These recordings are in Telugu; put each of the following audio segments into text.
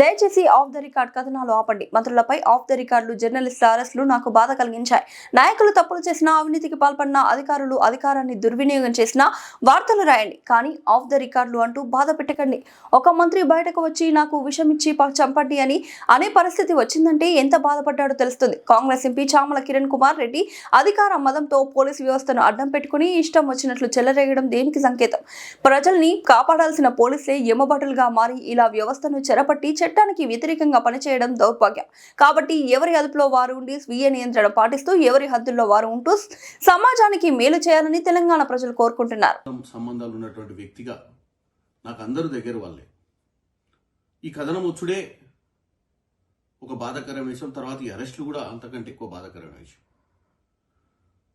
దయచేసి ఆఫ్ ద రికార్డ్ కథనాలు ఆపండి. మంత్రులపై ఆఫ్ ద రికార్డులు జర్నలిస్టుల అరెస్టులు నాకు బాధ కలిగించాయి. నాయకులు తప్పులు చేసినా అవినీతికి పాల్పడిన అధికారులు అధికారాన్ని దుర్వినియోగం చేసినా వార్తలు రాయండి. కానీ ఆఫ్ ద రికార్డులు అంటూ బాధ పెట్టకండి. ఒక మంత్రి బయటకు వచ్చి నాకు విషం ఇచ్చి చంపండి అని అనే పరిస్థితి వచ్చిందంటే ఎంత బాధపడ్డాడో తెలుస్తుంది. కాంగ్రెస్ ఎంపీ చామల కిరణ్ కుమార్ రెడ్డి అధికార మదంతో పోలీసు వ్యవస్థను అడ్డం పెట్టుకుని ఇష్టం వచ్చినట్లు చెలరేగడం దేనికి సంకేతం? ప్రజల్ని కాపాడాల్సిన పోలీసులే యమబటులుగా మారి ఇలా వ్యవస్థను చెరపట్టి చట్టానికి వ్యతిరేకంగా పనిచేయడం దౌర్భాగ్యం. కాబట్టి ఎవరి అదుపులో వారు ఉండి స్వీయ నియంత్రణ పాటిస్తూ ఎవరి హద్దుల్లో వారు ఉంటూ సమాజానికి మేలు చేయాలని తెలంగాణ ప్రజలు కోరుకుంటున్నారు. సంబంధాలు ఉన్నటువంటి వ్యక్తిగా నాకు అందరూ దగ్గర వాళ్ళే. ఈ కథనం వచ్చుడే ఒక బాధాకరమైన విషయం తర్వాత ఈ అరెస్టులు కూడా అంతకంటే ఎక్కువ బాధాకరమైన విషయం.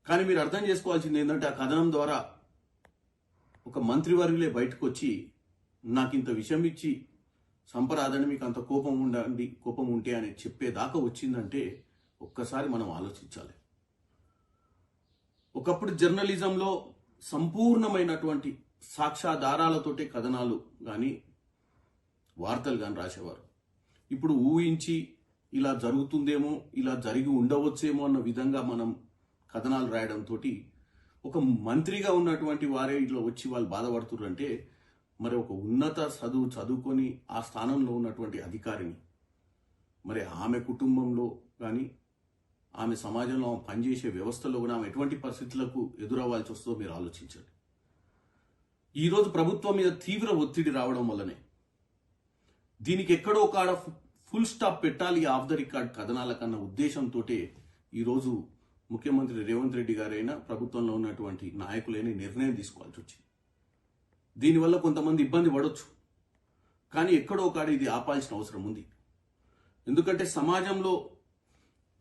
కానీ మీరు అర్థం చేసుకోవాల్సింది ఏంటంటే ఆ కథనం ద్వారా ఒక మంత్రివర్గులే బయటకు వచ్చి నాకు ఇంత విషయం ఇచ్చి సంపరాదని మీకు అంత కోపం ఉండండి కోపం ఉంటే అని చెప్పేదాకా వచ్చిందంటే ఒక్కసారి మనం ఆలోచించాలి. ఒకప్పుడు జర్నలిజంలో సంపూర్ణమైనటువంటి సాక్ష్యాధారాలతోటే కథనాలు కానీ వార్తలు కానీ రాసేవారు. ఇప్పుడు ఊహించి ఇలా జరుగుతుందేమో ఇలా జరిగి ఉండవచ్చేమో అన్న విధంగా మనం కథనాలు రాయడంతో ఒక మంత్రిగా ఉన్నటువంటి వారే ఇట్లా వచ్చి వాళ్ళు బాధపడుతున్నారంటే మరి ఒక ఉన్నత చదువు చదువుకొని ఆ స్థానంలో ఉన్నటువంటి అధికారిని మరి ఆమె కుటుంబంలో కానీ ఆమె సమాజంలో ఆమె పనిచేసే వ్యవస్థలో కూడా ఆమె ఎటువంటి పరిస్థితులకు ఎదురవ్వాల్సి వస్తుందో మీరు ఆలోచించండి. ఈరోజు ప్రభుత్వం మీద తీవ్ర ఒత్తిడి రావడం వల్లనే దీనికి ఎక్కడో కాడ ఫుల్ స్టాప్ పెట్టాలి ఆఫ్ ద రికార్డ్ కథనాల కన్నా ఉద్దేశంతో ఈరోజు ముఖ్యమంత్రి రేవంత్ రెడ్డి గారైనా ప్రభుత్వంలో ఉన్నటువంటి నాయకులైన నిర్ణయం తీసుకోవాల్సి వచ్చింది. దీనివల్ల కొంతమంది ఇబ్బంది పడవచ్చు కానీ ఎక్కడో కాడ ఇది ఆపాల్సిన అవసరం ఉంది. ఎందుకంటే సమాజంలో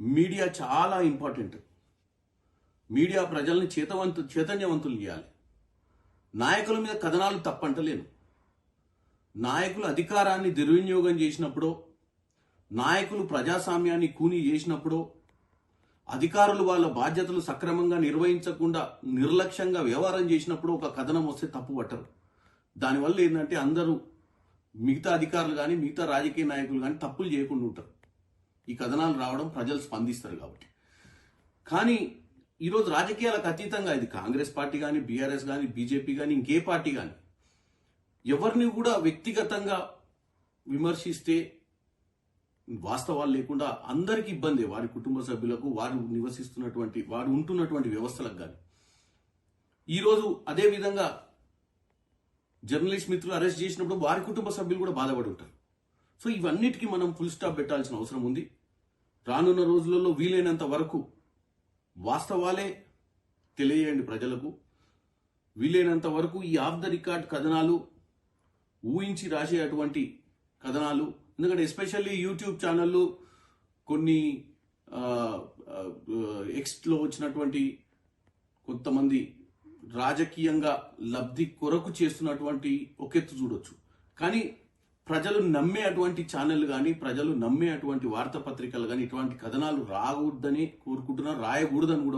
మీడియా చాలా ఇంపార్టెంట్. మీడియా ప్రజల్ని చేతవంతు చైతన్యవంతులు చేయాలి. నాయకుల మీద కథనాలు తప్పంటలేను. నాయకులు అధికారాన్ని దుర్వినియోగం చేసినప్పుడో నాయకులు ప్రజాస్వామ్యాన్ని కూని చేసినప్పుడో అధికారులు వాళ్ళ బాధ్యతలు సక్రమంగా నిర్వహించకుండా నిర్లక్ష్యంగా వ్యవహారం చేసినప్పుడు ఒక కథనం వస్తే తప్పు పట్టరు. దానివల్ల ఏంటంటే అందరూ మిగతా అధికారులు కానీ మిగతా రాజకీయ నాయకులు కానీ తప్పులు చేయకుండా ఉంటారు. ఈ కథనాలు రావడం ప్రజలు స్పందిస్తారు కాబట్టి. కానీ ఈరోజు రాజకీయాలకు అతీతంగా ఇది కాంగ్రెస్ పార్టీ కానీ బీఆర్ఎస్ కానీ బీజేపీ కానీ ఇంకే పార్టీ కానీ ఎవరిని కూడా వ్యక్తిగతంగా విమర్శిస్తే వాస్తవాలు లేకుండా అందరికి ఇబ్బంది. వారి కుటుంబ సభ్యులకు వారు నివసిస్తున్నటువంటి వారు ఉంటున్నటువంటి వ్యవస్థలకు కానీ ఈరోజు అదే విధంగా జర్నలిస్ట్ మిత్రులు అరెస్ట్ చేసినప్పుడు వారి కుటుంబ సభ్యులు కూడా బాధపడి ఉంటారు. సో ఇవన్నిటికీ మనం ఫుల్ స్టాప్ పెట్టాల్సిన అవసరం ఉంది. రానున్న రోజులలో వీలైనంత వరకు వాస్తవాలే తెలియజేయండి ప్రజలకు. వీలైనంత వరకు ఈ ఆఫ్ ద రికార్డ్ కథనాలు ఊహించి రాసే అటువంటి కథనాలు ఎందుకంటే ఎస్పెషల్లీ యూట్యూబ్ ఛానళ్ళు కొన్ని ఎక్స్లో వచ్చినటువంటి కొంతమంది రాజకీయంగా లబ్ధి కొరకు చేస్తున్నటువంటి ఒక ఎత్తు చూడొచ్చు. కానీ ప్రజలు నమ్మే అటువంటి ఛానల్ కానీ ప్రజలు నమ్మే అటువంటి వార్తాపత్రికలు కానీ ఇటువంటి కథనాలు రాకూడదని కోరుకుంటున్నారు రాయకూడదని కూడా